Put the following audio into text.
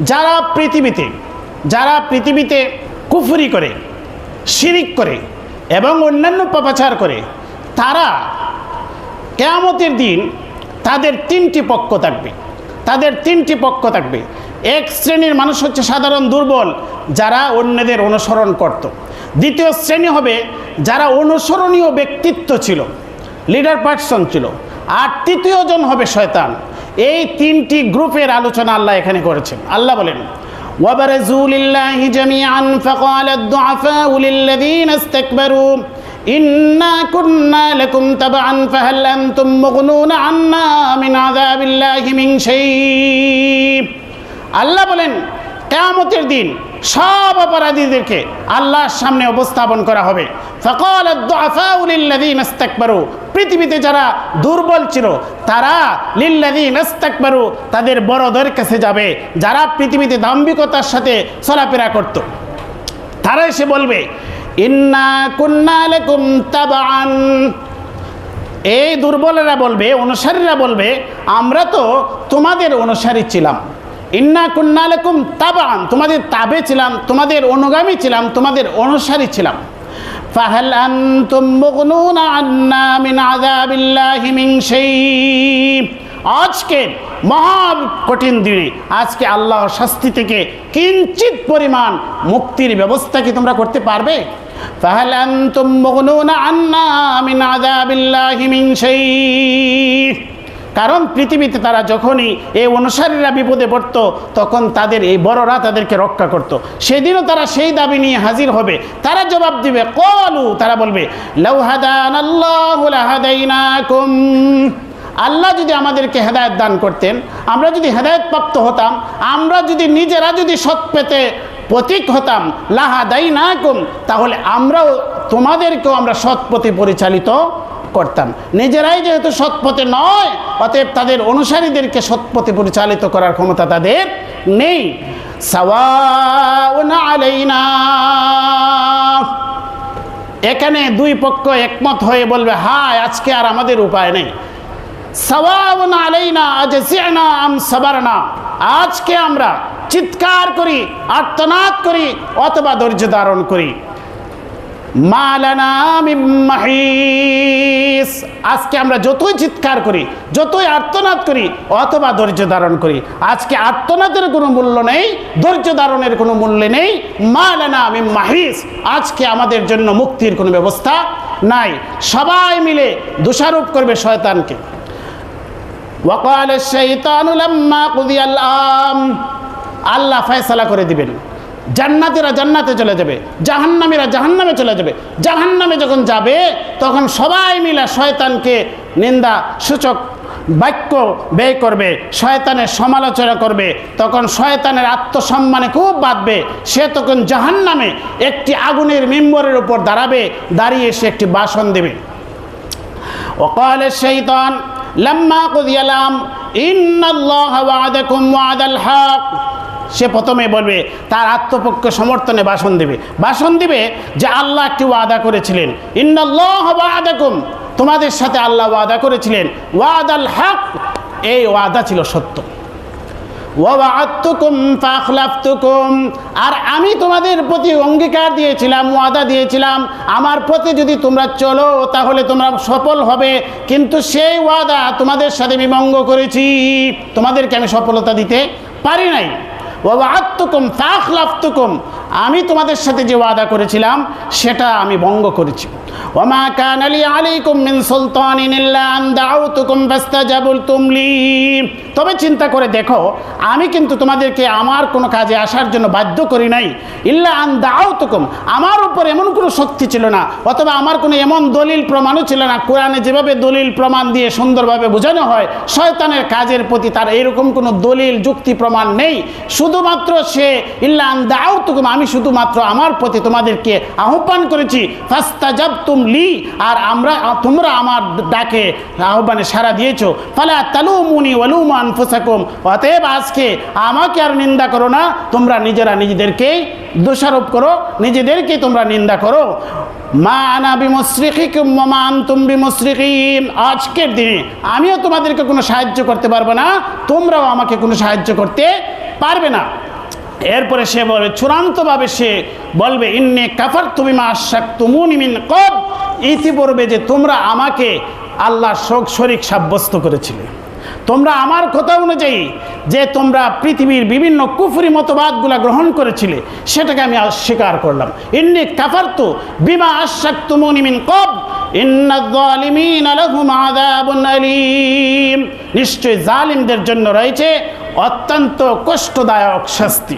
যারা পৃথিবীতে যারা পৃথিবীতে কুফরি করে, শিরিক করে এবং অন্যান্য পাপাচার করে, তারা কেয়ামতের দিন তাদের তিনটি পক্ষ থাকবে। তাদের তিনটি পক্ষ থাকবে। এক শ্রেণির মানুষ হচ্ছে সাধারণ দুর্বল, যারা অন্যদের অনুসরণ করত। দ্বিতীয় শ্রেণি হবে যারা অনুসরণীয় ব্যক্তিত্ব ছিল লিডার পার্সন ছিল। আর তৃতীয় জন হবে শয়তান। এই তিনটি গ্রুপের আলোচনা আল্লাহ এখানে করেছেন আল্লাহ বলেন وبرزوا لله جميعا فقال الضعفاء للذين استكبروا إنا كنا لكم تبعا فهل أنتم مغنون عنا من عذاب الله من شيء আল্লাহ বলেন কেয়ামতের দিন সব অপরাধীদেরকে আল্লাহর সামনে উপস্থাপন করা হবে। পৃথিবীতে যারা দুর্বল ছিল, তারা লিল্লাদিন ইস্তাকবারু তাদের বড়দের কাছে যাবে, যারা পৃথিবীতে দাম্ভিকতার সাথে চলাফেরা করত। তারা এসে বলবে এই দুর্বলেরা বলবে, অনুসারীরা বলবে, আমরা তো তোমাদের অনুসারী ছিলাম। ইন্না কুন্নালেকুম তাবান তোমাদের তাবে ছিলাম, তোমাদের অনুগামী ছিলাম, তোমাদের অনুসারী ছিলাম। ফাহাল আনতুম মুগনুনা আন্না মিন আযাবিল্লাহি মিন শাই আজকের মহা কঠিন দিনে, আজকে আল্লাহর শাস্তি থেকে কিঞ্চিত পরিমাণ মুক্তির ব্যবস্থা কি তোমরা করতে পারবে? ফাহাল আনতুম মুগনুনা আন্না মিন আযাবিল্লাহি মিন শাই কারণ পৃথিবীতে তারা যখনই এই অনুসারীরা বিপদে পড়তো, তখন তাদের এই বড়রা তাদেরকে রক্ষা করত। সেদিনও তারা সেই দাবি নিয়ে হাজির হবে তারা জবাব দিবে, কলু তারা বলবে আল্লাহ যদি আমাদেরকে হেদায়ত দান করতেন, আমরা যদি হেদায়ত প্রাপ্ত হতাম, আমরা যদি নিজেরা যদি সৎ পেতে প্রতীক হতাম লাহা দাই না কম তাহলে আমরাও তোমাদেরকেও আমরা সৎ পথে পরিচালিত করতাম। নিজেরাই যেহেতু সৎপথে নয়, অতএব তাদের অনুসারীদেরকে সৎপথে পরিচালিত করার ক্ষমতা তাদের নেই। এখানে দুই পক্ষ একমত হয়ে বলবে, হায়, আজকে আর আমাদের উপায় নেই। আম আজকে আমরা চিৎকার করি, আর্তনাদ করি, অথবা ধৈর্য ধারণ করি। আজকে আমরা যতই চিৎকার করি, যতই আর্তনাদ করি, অথবা ধৈর্য ধারণ করি, আজকে আর্তনাদের কোনো মূল্য নেই, ধৈর্য ধারণের কোনো মূল্য নেই। মালানা মিন মাহিস, আজকে আমাদের জন্য মুক্তির কোনো ব্যবস্থা নাই। সবাই মিলে দোষারোপ করবে শয়তানকে। ওয়াকাল শাইতানু লাম্মা কুদিয়াল আম। আল্লাহ ফয়সালা করে দিবেন। জান্নাতিরা জান্নাতে চলে যাবে, জাহান্নামিরা জাহান্নামে চলে যাবে। জাহান্নামে যখন যাবে, তখন সবাই মিলে শয়তানকে নিন্দা, সূচক, বাক্য ব্যয় করবে, শয়তানের সমালোচনা করবে। তখন শয়তানের আত্মসম্মানে খুব বাঁধবে। সে তখন জাহান নামে একটি আগুনের মেম্বরের উপর দাঁড়াবে, দাঁড়িয়ে সে একটি বাসন দেবে। ওকালের শৈতন, লম্মা কুদিয়ালাম, ইন্নাল্লাহ ওয়াদাকুম ওয়াদাল হক। সে প্রথমে বলবে, তার আত্মপক্ষ সমর্থনে বাসন দেবে। বাসন দিবে যে আল্লাহ একটি ওয়াদা করেছিলেন। ইন্নাল্লাহ তোমাদের সাথে আল্লাহ ওয়াদা করেছিলেন। ওয়াদ আল হক। এই ওয়াদা ছিল সত্য। আর আমি তোমাদের প্রতি অঙ্গীকার দিয়েছিলাম, ওয়াদা দিয়েছিলাম। আমার প্রতি যদি তোমরা চলো, তাহলে তোমরা সফল হবে। কিন্তু সেই ওয়াদা তোমাদের সাথে আমি ভঙ্গ করেছি। তোমাদেরকে আমি সফলতা দিতে পারি নাই। আমি তোমাদের সাথে যে ওয়াদা করেছিলাম সেটা আমি ভঙ্গ করেছি। কান আলী আলাইকুম মিন সুলতানিন ইল্লা আন দাউতুকুম ফাস্তাজাবুলতুম লি। তবে চিন্তা করে দেখো, আমি কিন্তু তোমাদেরকে আমার কোনো কাজে আসার জন্য বাধ্য করি নাই। ইল্লা আন দাউতুকুম, আমার উপর এমন কোনো শক্তি ছিল না, অথবা আমার কোনো এমন দলিল প্রমাণও ছিল না। কোরআনে যেভাবে দলিল প্রমাণ দিয়ে সুন্দরভাবে বোঝানো হয়, শয়তানের কাজের প্রতি তার এরকম কোনো দলিল, যুক্তি, প্রমাণ নেই। শুধুমাত্র সে ইল্লা আন দাউতুকুম, আমি শুধুমাত্র আমার প্রতি তোমাদেরকে আহ্বান করেছি ফাস্তাজাব তুম লি, আর আমরা, তোমরা আমার ডাকে আহ্বানে সারা দিয়েছ। ফালা তালুমুনি ওয়ালুমা আনফুসাকুম, অতএব আজকে আমাকে আর নিন্দা করো না, তোমরা নিজেরা নিজেদেরকেই দোষারোপ করো, নিজেদেরকে তোমরা নিন্দা করো। মা আনা বিমশ্রিকিকুম মা আনতুম বিমশ্রিকিম আজকের দিনে আমিও তোমাদেরকে কোনো সাহায্য করতে পারব না, তোমরাও আমাকে কোনো সাহায্য করতে পারবে না। এরপরে সে বলবে, চূড়ান্তভাবে সে বলবে, ইন্নে কাফার তুমি মা আশাক তুমুনি মিন কব ইতিপূর্বে যে তোমরা আমাকে আল্লাহ শোক শরিক সাব্যস্ত করেছিলে, তোমরা আমার কথা অনুযায়ী যে তোমরা পৃথিবীর বিভিন্ন কুফরি মতবাদগুলা গ্রহণ করেছিলে, সেটাকে আমি অস্বীকার করলাম। ইন্নি কাফার তো বিমা আশাক তুমুনি মিন কব নিশ্চয় জালিমদের জন্য রয়েছে অত্যন্ত কষ্টদায়ক শাস্তি।